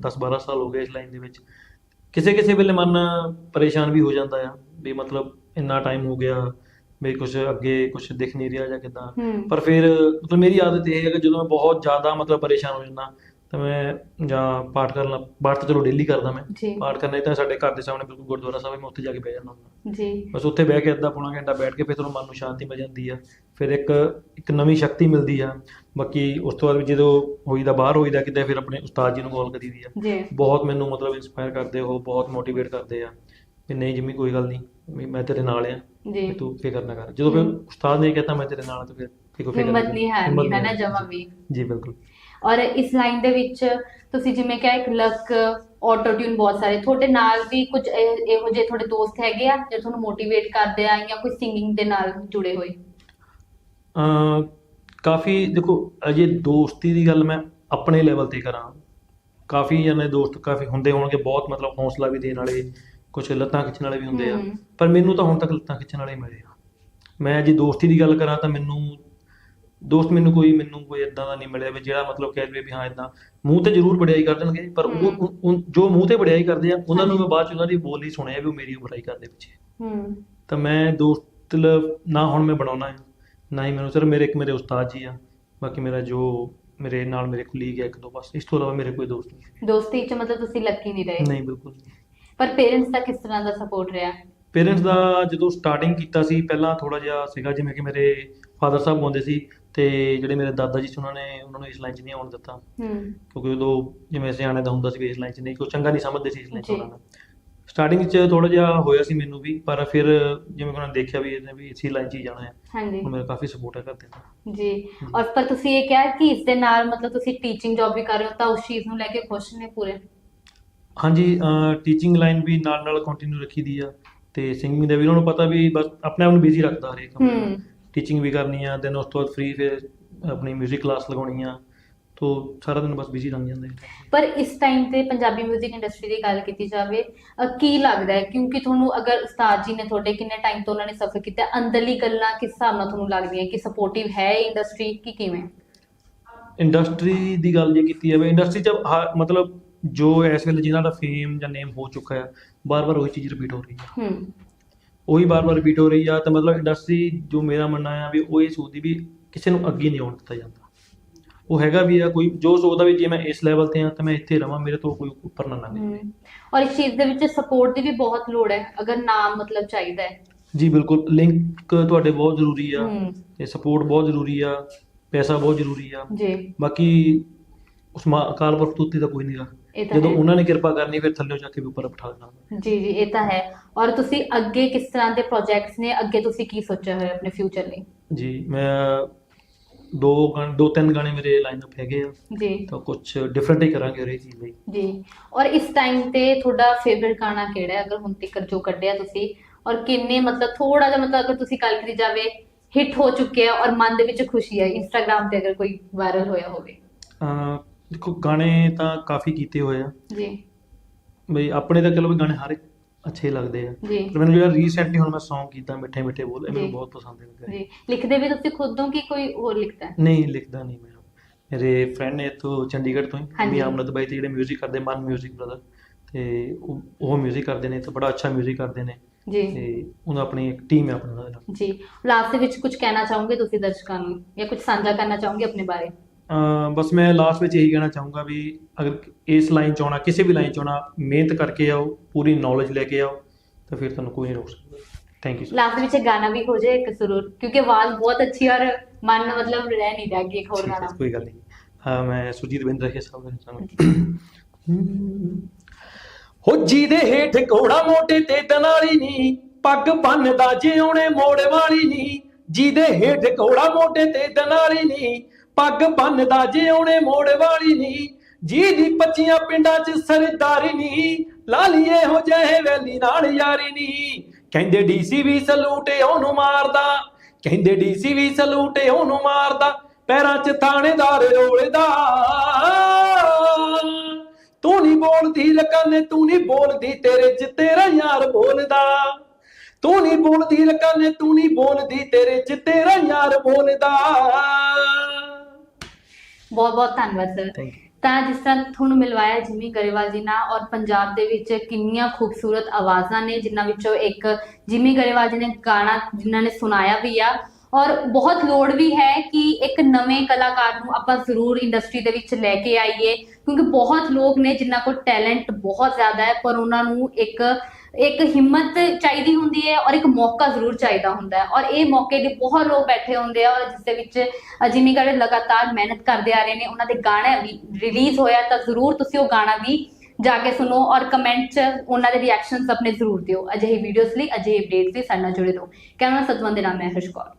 10-12 ਸਾਲ ਹੋ ਗਏ ਇਸ ਲਾਈਨ ਦੇ ਵਿੱਚ। ਕਿਸੇ ਕਿਸੇ ਵੇਲੇ ਮਨ ਪਰੇਸ਼ਾਨ ਵੀ ਹੋ ਜਾਂਦਾ ਆ ਵੀ ਮਤਲਬ ਇੰਨਾ ਟਾਈਮ ਹੋ ਗਿਆ ਵੀ ਕੁਝ ਅੱਗੇ ਕੁਝ ਦਿਖ ਨਹੀਂ ਰਿਹਾ ਜਾਂ ਕਿਦਾਂ। ਪਰ ਫਿਰ ਮਤਲਬ ਮੇਰੀ ਆਦਤ ਇਹ ਹੈ ਕਿ ਜਦੋਂ ਮੈਂ ਬਹੁਤ ਜ਼ਿਆਦਾ ਮਤਲਬ ਪਰੇਸ਼ਾਨ ਹੋ ਜਾਂਦਾ ਤਾਂ ਮੈਂ ਜਾਂ ਪਾਠ ਕਰਨਾ ਪਾਠ ਤਾਂ ਚਲੋ ਡੇਲੀ ਕਰਦਾ ਮੈਂ। ਜੀ। ਪਾਠ ਕਰਨਾ ਤਾਂ ਸਾਡੇ ਘਰ ਦੇ ਸਾਹਮਣੇ ਬਿਲਕੁਲ ਗੁਰਦੁਆਰਾ ਸਾਹਿਬ ਹੈ ਮੈਂ ਉੱਥੇ ਜਾ ਕੇ ਬਹਿ ਜਾਂਦਾ ਹੁੰਦਾ। ਜੀ। ਬਸ ਉੱਥੇ ਬਹਿ ਕੇ ਅੱਧਾ ਪੌਣਾ ਘੰਟਾ ਬੈਠ ਕੇ ਫਿਰ ਤੁਹਾਨੂੰ ਮਨ ਨੂੰ ਸ਼ਾਂਤੀ ਮਿਲ ਜਾਂਦੀ ਆ। ਫਿਰ ਇੱਕ ਇੱਕ ਨਵੀਂ ਸ਼ਕਤੀ ਮਿਲਦੀ ਆ। ਬਾਕੀ ਉਸ ਤੋਂ ਬਾਅਦ ਜਦੋਂ ਹੋਈਦਾ ਬਾਹਰ ਹੋਈਦਾ ਕਿਤੇ ਫਿਰ ਆਪਣੇ ਉਸਤਾਦ ਜੀ ਨੂੰ ਕਾਲ ਕਰੀਦੀ ਆ। ਜੀ। ਬਹੁਤ ਮੈਨੂੰ ਮਤਲਬ ਇਨਸਪਾਇਰ ਕਰਦੇ ਉਹ ਬਹੁਤ ਮੋਟੀਵੇਟ ਕਰਦੇ ਆ। ਕਿ ਨਹੀਂ ਜਿੰਮੀ ਕੋਈ ਗੱਲ ਨਹੀਂ ਮੈਂ ਤੇਰੇ ਨਾਲ ਆ। ਜੀ। ਤੂੰ ਫਿਕਰ ਨਾ ਕਰ। ਜਦੋਂ ਫਿਰ। ਉਸਤਾਦ ਨੇ ਕਹਿਤਾ ਮੈਂ ਤੇਰੇ ਨਾਲ ਤਾਂ ਫਿਰ ਹਿੰਮਤ ਨਹੀਂ ਹਾਰਨੀ ਹੈ ਨਾ। ਜਮਾਂ ਵੀ। ਜੀ ਬਿਲਕੁਲ। ਔਰ ਇਸ ਲਾਈਨ ਦੇ ਵਿੱਚ ਤੁਸੀਂ ਜਿਵੇਂ ਕਿਹਾ ਇੱਕ ਲੱਕ ਆਟੋ ਟਿਊਨ ਬਹੁਤ ਸਾਰੇ। ਤੁਹਾਡੇ ਨਾਲ ਵੀ ਕੁਝ ਇਹ- ਜਿਹੇ ਤੁਹਾਡੇ ਦੋਸਤ ਹੈਗੇ ਆ ਜਿਹੜੇ ਤੁਹਾਨੂੰ ਮੋਟੀਵੇਟ ਕਰਦੇ ਆ ਜਾਂ ਕੋਈ ਸਿੰਗਿੰਗ ਦੇ ਨਾਲ ਜੁੜੇ ਹੋਏ? ਅਮ ਕਾਫੀ ਦੇਖੋ ਅਜੇ ਦੋਸਤੀ ਦੀ ਗੱਲ ਮੈਂ ਆਪਣੇ ਲੈਵਲ ਤੇ ਕਰਾਂ। ਕਾਫੀ ਜਣੇ ਦੋਸਤ ਕਾਫੀ ਹੁੰਦੇ ਹੋਣਗੇ ਬਹੁਤ ਮਤਲਬ ਹੌਸਲਾ ਵੀ ਦੇਣ ਵਾਲੇ ਕੁਝ ਲੱਤਾਂ ਖਿੱਚਣ ਵਾਲੇ ਵੀ ਹੁੰਦੇ ਆ। ਪਰ ਮੈਨੂੰ ਤਾਂ ਹੁਣ ਤੱਕ ਲੱਤਾਂ ਖਿੱਚਣ ਵਾਲੇ ਮਿਲੇ ਆ। ਮੈਂ ਜੇ ਦੋਸਤੀ ਦੀ ਗੱਲ ਕਰਾਂ ਤਾਂ ਮੈਨੂੰ ਦੋਸਤ ਮੈਨੂੰ ਕੋਈ ਮੈਨੂੰ ਕੋਈ ਇਦਾਂ ਦਾ ਨਹੀਂ ਮਿਲਿਆ ਵੀ ਜਿਹੜਾ ਮਤਲਬ ਕਹਿ ਲਵੇ ਵੀ ਹਾਂ ਇਦਾਂ ਮੂੰਹ ਤੇ ਜ਼ਰੂਰ ਵਡਿਆਈ ਕਰ ਦੇਣਗੇ ਪਰ ਉਹ ਜੋ ਮੂੰਹ ਤੇ ਵਡਿਆਈ ਕਰਦੇ ਆ ਉਹਨਾਂ ਨੂੰ ਮੈਂ ਬਾਅਦ ਚ ਉਹਨਾਂ ਦੀ ਬੋਲੀ ਸੁਣਿਆ ਵੀ ਉਹ ਮੇਰੀ ਬੁਰਾਈ ਕਰਦੇ ਪਿੱਛੇ। ਹੂੰ। ਤਾਂ ਮੈਂ ਦੋਸਤ ਲ- ਨਾ ਹੁਣ ਮੈਂ ਬਣਾਉਣਾ ਹੈ ਨਾ ਹੀ ਮੈਨੂੰ ਸਰ ਮੇਰੇ ਇੱਕ ਮੇਰੇ ਉਸਤਾਦ ਜੀ ਆ ਬਾਕੀ ਮੇਰਾ ਜੋ ਮੇਰੇ ਨਾਲ ਮੇਰੇ ਕੁਲੀਗ ਹੈ ਇੱਕ ਦੋ ਬਸ ਇਸ ਤੋਂ ਇਲਾਵਾ ਮੇਰੇ ਕੋਈ ਦੋਸਤ ਨਹੀਂ ਦੋਸਤੀ 'ਚ ਮਤਲਬ ਤੁਸੀਂ ਲੱਕੀ ਨਹੀਂ ਰਹੇ? ਨਹੀਂ ਬਿਲਕੁਲ ਪਰ ਪੇਰੈਂਟਸ ਦਾ ਕਿਸ ਤਰ੍ਹਾਂ ਦਾ ਸਪੋਰਟ ਰਿਹਾ? ਪੇਰੈਂਟਸ ਦਾ ਜਦੋਂ ਸਟਾਰਟਿੰਗ ਕੀਤਾ ਸੀ ਪਹਿਲਾਂ ਥੋੜਾ ਜਿਹਾ ਸੀਗਾ ਜਿਵੇਂ ਕਿ ਮੇਰੇ ਫਾਦਰ ਸਾਹਿਬ ਗਾਉਂਦੇ ਸੀ ਤੇ ਜਿਹੜੇ ਮੇਰੇ ਦਾਦਾ ਜੀ ਸੀ ਉਹਨਾਂ ਨੇ ਉਹਨਾਂ ਨੂੰ ਇਸ ਲਾਈਨ 'ਚ ਨਹੀਂ ਆਉਣ ਦਿੱਤਾ। ਕਿਉਂਕਿ ਉਦੋਂ ਜਿਵੇਂ ਸਿਆਣੇ ਦਾ ਹੁੰਦਾ ਸੀ ਇਸ ਲਾਈਨ 'ਚ ਨਹੀਂ ਕੋਈ ਚੰਗਾ ਨਹੀਂ ਸਮਝਦੇ ਸੀ ਇਸ ਲਾਈਨ 'ਚ। ਆਉਣਾ ਨੂੰ। ਸਟਾਰਟਿੰਗ 'ਚ ਥੋੜਾ ਜਿਹਾ ਹੋਇਆ ਸੀ ਮੈਨੂੰ ਵੀ ਪਰ ਫਿਰ ਜਿਵੇਂ ਉਹਨਾਂ ਨੇ ਦੇਖਿਆ ਵੀ ਇਹਨੇ ਵੀ ਇਸੇ ਲਾਈਨ 'ਚ ਹੀ ਜਾਣਾ ਹੈ। ਹਾਂਜੀ। ਮੇਰਾ ਕਾਫੀ ਸਪੋਰਟ ਹੈ ਕਰਦੇ ਨੇ ਜੀ। ਔਰ ਪਰ ਤੁਸੀਂ ਇਹ ਕਿਹਾ ਕਿ ਇਸ ਦੇ ਨਾਲ ਮਤਲਬ ਤੁਸੀਂ ਟੀਚਿੰਗ ਜੌਬ ਵੀ ਕਰ ਰਹੇ ਹੋ ਤਾਂ ਉਸ ਚੀਜ਼ ਨੂੰ ਲੈ ਕੇ ਖੁਸ਼ ਨੇ ਪੂਰੇ? ਹਾਂਜੀ ਟੀਚਿੰਗ ਲਾਈਨ ਵੀ ਨਾਲ ਨਾਲ ਕੰਟੀਨਿਊ ਰੱਖੀ ਦੀ ਆ। ਤੇ ਸਿੰਗਿੰਗ ਦੇ ਵੀ ਉਹਨਾਂ ਨੂੰ ਪਤਾ ਵੀ ਬਸ ਆਪਣੇ ਆਪ ਨੂੰ ਬਿਜ਼ੀ ਰੱਖਦਾ ਹਰੇਕ ਕੰਮ ਟੀਚਿੰਗ ਵੀ ਕਰਨੀ ਆ ਦੈਨ ਉਸ ਤੋਂ ਬਾਅਦ ਫ੍ਰੀ ਫਿਰ ਆਪਣੀ 뮤직 ਕਲਾਸ ਲਗਾਉਣੀ ਆ ਤੋ ਸਾਰਾ ਦਿਨ ਬਸ ਬਿਜ਼ੀ ਲੰਘ ਜਾਂਦਾ ਹੈ ਪਰ ਇਸ ਟਾਈਮ ਤੇ ਪੰਜਾਬੀ 뮤직 ਇੰਡਸਟਰੀ ਦੀ ਗੱਲ ਕੀਤੀ ਜਾਵੇ ਅਹ ਕੀ ਲੱਗਦਾ ਹੈ ਕਿਉਂਕਿ ਤੁਹਾਨੂੰ ਅਗਰ ਉਸਤਾਦ ਜੀ ਨੇ ਤੁਹਾਡੇ ਕਿੰਨੇ ਟਾਈਮ ਤੋਂ ਉਹਨਾਂ ਨੇ ਸਫ਼ਰ ਕੀਤਾ ਹੈ, ਅੰਦਰਲੀ ਗੱਲਾਂ ਕਿਸ ਹਿਸਾਬ ਨਾਲ ਤੁਹਾਨੂੰ ਲੱਗਦੀਆਂ ਕਿ ਸਪੋਰਟਿਵ ਹੈ ਇੰਡਸਟਰੀ ਕਿ ਕਿਵੇਂ ਇੰਡਸਟਰੀ ਦੀ ਗੱਲ ਜੇ ਕੀਤੀ ਜਾਵੇ ਇੰਡਸਟਰੀ 'ਚ ਹਾ- ਮਤਲਬ ਜੋ ਇਸ ਵੇਲੇ ਜਿਨ੍ਹਾਂ ਦਾ ਫੇਮ ਜਾਂ ਨੇਮ ਹੋ ਚੁੱਕਾ ਹੈ ਬਾਰ-ਬਾਰ ਉਹੀ ਚੀਜ਼ ਰਿਪੀਟ ਹੋ ਰਹੀ ਹੈ ਹੂੰ ਉਹੀ ਬਾਰ-ਬਾਰ ਰਿਪੀਟ ਹੋ ਰਹੀ ਆ ਤਾਂ ਮਤਲਬ ਇੰਡਸਟਰੀ ਜੋ ਮੇਰਾ ਮੰਨਣਾ ਆ ਵੀ ਉਹ ਇਹ ਸੋਚਦੀ ਵੀ ਕਿਸੇ ਨੂੰ ਅੱਗੇ ਨਹੀਂ ਆਉਣ ਦਿੱਤਾ ਜਾਂਦਾ। ਉਹ ਹੈਗਾ ਵੀ ਆ ਕੋਈ ਜੋ ਸੋਚਦਾ ਵੀ ਜੇ ਮੈਂ ਇਸ ਲੈਵਲ ਤੇ ਆ ਤਾਂ ਮੈਂ ਇੱਥੇ ਰਵਾਂ ਮੇਰੇ ਤੋਂ ਕੋਈ ਉੱਪਰ ਨਾ ਲੰਘੇ। ਔਰ ਇਸ ਚੀਜ਼ ਦੇ ਵਿੱਚ ਸਪੋਰਟ ਦੀ ਵੀ ਬਹੁਤ ਲੋੜ ਹੈ ਅਗਰ ਨਾਮ ਮਤਲਬ ਚਾਹੀਦਾ ਹੈ। ਜੀ ਬਿਲਕੁਲ। ਲਿੰਕ ਤੁਹਾਡੇ ਬਹੁਤ ਜ਼ਰੂਰੀ ਆ। ਤੇ ਸਪੋਰਟ ਬਹੁਤ ਜ਼ਰੂਰੀ ਆ ਪੈਸਾ ਬਹੁਤ ਜ਼ਰੂਰੀ ਆ। ਜੀ। ਬਾਕੀ ਉਸ ਮਾ ਅਕਾਲ ਪੁਰਖ ਤੋਂ ਉੱਤੇ ਤਾਂ ਕੋਈ ਨਹੀਂਗਾ ਇਹ ਤਾਂ ਜਦੋਂ ਹੈ। ਉਹਨਾਂ ਨੇ ਕਿਰਪਾ ਕਰਨੀ ਫਿਰ ਥੱਲੇ ਜਾ ਕੇ ਵੀ ਉੱਪਰ ਬਿਠਾ ਦੇਣਾ ਜੀ ਜੀ ਇਹ ਤਾਂ ਹੈ। ਔਰ ਤੁਸੀਂ ਅੱਗੇ ਕਿਸ ਤਰ੍ਹਾਂ ਦੇ ਪ੍ਰੋਜੈਕਟਸ ਨੇ? ਅੱਗੇ ਤੁਸੀਂ ਕੀ ਸੋਚਿਆ ਹੋਇਆ ਆਪਣੇ ਫਿਊਚਰ ਲਈ? ਜੀ ਮੈਂ ਦੋ ਗਾਣੇ ਦੋ ਤਿੰਨ ਗਾਣੇ ਮੇਰੇ ਲਾਈਨਅਪ ਹੈਗੇ ਆ। ਜੀ। ਤਾਂ ਕੁਝ ਡਿਫਰੈਂਟ ਹੀ ਕਰਾਂਗੇ ਹਰੇਕ ਚੀਜ਼ ਲਈ। ਜੀ। ਔਰ ਇਸ ਟਾਈਮ ਤੇ ਤੁਹਾਡਾ ਫੇਵਰਿਟ ਗਾਣਾ ਕਿਹੜਾ ਹੈ? ਅਗਰ ਹੁਣ ਤੱਕ ਜੋ ਕੱਢਿਆ ਤੁਸੀਂ। ਔਰ ਕਿੰਨੇ ਮਤਲਬ ਥੋੜਾ ਜਿਹਾ ਮਤਲਬ ਅਗਰ ਤੁਸੀਂ ਗੱਲ ਕਰੀ ਜਾਵੇ ਹਿੱਟ ਹੋ ਚੁੱਕਿਆ ਔਰ ਮਨ ਦੇ ਵਿੱਚ ਖੁਸ਼ੀ ਹੈ। ਇੰਸਟਾਗ੍ਰam ਤੇ ਅਗਰ ਕੋਈ ਵਾਇਰਲ ਹੋਇਆ ਹੋਵੇ। ਅਹ ਦੇਖੋ ਗਾਣੇ ਤਾਂ ਕਾਫੀ ਕੀਤੇ ਹੋਏ ਆ ਜੀ ਬਈ ਆਪਣੇ ਤਾਂ ਚਲੋ ਵੀ ਗਾਣੇ ਹਰ ਇੱਕ ਅੱਛੇ ਲੱਗਦੇ ਆ ਜੀ ਪਰ ਮੈਨੂੰ ਜਿਹੜਾ ਰੀਸੈਂਟਲੀ ਹੁਣ ਮੈਂ Song ਕੀਤਾ ਮਿੱਠੇ ਮਿੱਠੇ ਬੋਲ ਇਹ ਮੈਨੂੰ ਜੀ। ਬਹੁਤ ਪਸੰਦ ਹੈ ਜੀ ਲਿਖਦੇ ਵੀ ਤੁਸੀਂ ਖੁਦ ਹੋ ਕਿ ਕੋਈ ਹੋਰ ਲਿਖਦਾ ਹੈ ਨਹੀਂ ਲਿਖਦਾ ਨਹੀਂ ਮੈਂ ਮੇਰੇ ਫਰੈਂਡ ਨੇ ਇੱਥੋਂ ਚੰਡੀਗੜ੍ਹ ਤੋਂ ਹੀ ਹਾਂਜੀ। ਵੀ ਆਮਨਤ ਬਾਈ ਤੇ ਜਿਹੜੇ 뮤직 ਕਰਦੇ ਮਨ 뮤직 ਬ੍ਰਦਰ ਤੇ ਉਹ ਉਹ 뮤직 ਕਰਦੇ ਨੇ ਤੇ ਬੜਾ ਅੱਛਾ 뮤직 ਕਰਦੇ ਨੇ ਜੀ ਤੇ ਉਹਨਾਂ ਆਪਣੀ ਇੱਕ ਟੀਮ ਹੈ ਆਪਣਾ ਉਹਦੇ ਨਾਲ ਜੀ ਲਾਸਟ ਦੇ ਵਿੱਚ ਕੁਝ ਕਹਿਣਾ ਚਾਹੋਗੇ ਤੁਸੀਂ ਦਰਸ਼ਕਾਂ ਨੂੰ ਜਾਂ ਕੁਝ ਸਾਂਝਾ ਕਰਨਾ ਚਾਹੋਗੇ ਆਪਣੇ ਬਾਰੇ ਅਹ ਬਸ ਮੈਂ ਲਾਸਟ ਵਿੱਚ ਇਹੀ ਕਹਿਣਾ ਚਾਹੂੰਗਾ ਵੀ ਅਗਰ ਇਸ ਲਾਈਨ 'ਚ ਆਉਣਾ ਕਿਸੇ ਵੀ ਲਾਈਨ 'ਚ ਆਉਣਾ ਮਿਹਨਤ ਕਰਕੇ ਆਓ ਪੂਰੀ ਨੌਲੇਜ ਲੈ ਕੇ ਆਓ ਤਾਂ ਫਿਰ ਤੁਹਾਨੂੰ ਕੋਈ ਨਹੀਂ ਰੋਕ ਸਕਦਾ। ਥੈਂਕ ਯੂ ਲਾਸਟ ਵਿੱਚ ਇੱਕ ਗਾਣਾ ਵੀ ਹੋ ਜਾਏ ਇੱਕ ਜ਼ਰੂਰ ਕਿਉਂਕਿ ਆਵਾਜ਼ ਬਹੁਤ ਅੱਛੀ ਔਰ ਮਨ ਮਤਲਬ ਰਹਿ ਨਹੀਂ ਰਿਹਾ ਕਿ ਇੱਕ ਹੋਰ ਗਾਣਾ। ਕੋਈ ਗੱਲ ਨਹੀਂ। ਹਾਂ ਮੈਂ ਸੁਜੀਤ ਬਿੰਦਰ ਕੇ ਸਾਹਿਬ ਦਾ ਚਾਹਾਂਗਾ ਹੋ ਜੀ ਦੇ ਹੇਠ ਕੋੜਾ ਮੋਟੇ ਤੇ ਦਨਾਲੀ ਨੀ ਪੱਗ ਬੰਨਦਾ ਜਿਉਣੇ ਮੋੜ ਵਾਲੀ ਨੀ। ਜੀ ਦੇ ਹੇਠ ਕੋੜਾ ਮੋਟੇ ਤੇ ਦਨਾਲੀ ਨੀ ਪੱਗ ਬੰਨਦਾ ਜਿਉਣੇ ਮੋੜ ਵਾਲੀ ਨੀ, ਜੀ ਦੀ ਪੱਚੀਆਂ ਪਿੰਡਾਂ 'ਚ ਸਰਦਾਰੀ ਨੀ ਲਾਲੀਏ ਹੋ ਜਾਏ ਵੈਲੀ ਨਾਲ ਯਾਰੀ ਨੀ। ਕਹਿੰਦੇ ਡੀਸੀ ਵੀ ਸਲੂਟ ਉਹਨੂੰ ਮਾਰਦਾ, ਕਹਿੰਦੇ ਡੀਸੀ ਵੀ ਸਲੂਟ ਉਹਨੂੰ ਮਾਰਦਾ, ਪੈਰਾਂ 'ਚ ਥਾਣੇਦਾਰ ਰੋਲਦਾ। ਤੂੰ ਨਹੀਂ ਬੋਲਦੀ ਲਕਾਨੇ ਤੂੰ ਨਹੀਂ ਬੋਲਦੀ ਤੇਰੇ 'ਚ ਤੇਰਾ ਯਾਰ ਬੋਲਦਾ। ਤੂੰ ਨਹੀਂ ਬੋਲਦੀ ਲਕਾਨੇ ਤੂੰ ਨਹੀਂ ਬੋਲਦੀ ਤੇਰੇ 'ਚ ਤੇਰਾ ਯਾਰ ਬੋਲਦਾ। ਬਹੁਤ ਬਹੁਤ ਧੰਨਵਾਦ ਸਰ ਥੈਂਕ ਯੂ ਤਾਂ ਜਿਸ ਤਰ੍ਹਾਂ ਤੁਹਾਨੂੰ ਮਿਲਵਾਇਆ ਜਿਮੀ ਗਰੇਵਾਲ ਜੀ ਨਾਲ ਔਰ ਪੰਜਾਬ ਦੇ ਵਿੱਚ ਕਿੰਨੀਆਂ ਖੂਬਸੂਰਤ ਆਵਾਜ਼ਾਂ ਨੇ ਜਿਨ੍ਹਾਂ ਵਿੱਚੋਂ ਇੱਕ ਜਿਮੀ ਗਰੇਵਾਲ ਜੀ ਨੇ ਗਾਣਾ ਜਿਨ੍ਹਾਂ ਨੇ ਸੁਣਾਇਆ ਵੀ ਆ। ਔਰ ਬਹੁਤ ਲੋੜ ਵੀ ਹੈ ਕਿ ਇੱਕ ਨਵੇਂ ਕਲਾਕਾਰ ਨੂੰ ਆਪਾਂ ਜ਼ਰੂਰ ਇੰਡਸਟਰੀ ਦੇ ਵਿੱਚ ਲੈ ਕੇ ਆਈਏ ਕਿਉਂਕਿ ਬਹੁਤ ਲੋਕ ਨੇ ਜਿਨ੍ਹਾਂ ਕੋਲ ਟੈਲੈਂਟ ਬਹੁਤ ਜ਼ਿਆਦਾ ਹੈ ਪਰ ਉਹਨਾਂ ਨੂੰ ਇੱਕ ਇੱਕ ਹਿੰਮਤ ਚਾਹੀਦੀ ਹੁੰਦੀ ਹੈ ਔਰ ਇੱਕ ਮੌਕਾ ਜ਼ਰੂਰ ਚਾਹੀਦਾ ਹੁੰਦਾ ਹੈ। ਔਰ ਇਹ ਮੌਕੇ ਦੇ ਬਹੁਤ ਲੋਕ ਬੈਠੇ ਹੁੰਦੇ ਆ ਔਰ ਜਿਸ ਦੇ ਵਿੱਚ ਜਿਮੀ ਗਰੇ ਲਗਾਤਾਰ ਮਿਹਨਤ ਕਰਦੇ ਆ ਰਹੇ ਨੇ, ਉਹਨਾਂ ਦੇ ਗਾਣੇ ਵੀ ਰਿਲੀਜ਼ ਹੋਇਆ ਤਾਂ ਜ਼ਰੂਰ ਤੁਸੀਂ ਉਹ ਗਾਣਾ ਵੀ ਜਾ ਕੇ ਸੁਣੋ ਔਰ ਕਮੈਂਟ 'ਚ ਉਹਨਾਂ ਦੇ ਰਿਐਕਸ਼ਨਸ ਆਪਣੇ ਜ਼ਰੂਰ ਦਿਓ। ਅਜਿਹੇ ਵੀਡੀਓਜ਼ ਲਈ ਅਜਿਹੇ ਅਪਡੇਟਸ ਲਈ ਸਾਡੇ ਨਾਲ ਜੁੜੇ ਰਹੋ। ਕੈਮਰਾ ਸਤਵੰਦ ਦੇ ਨਾਮ ਹੈ ਹਰਸ਼ ਕੌਰ।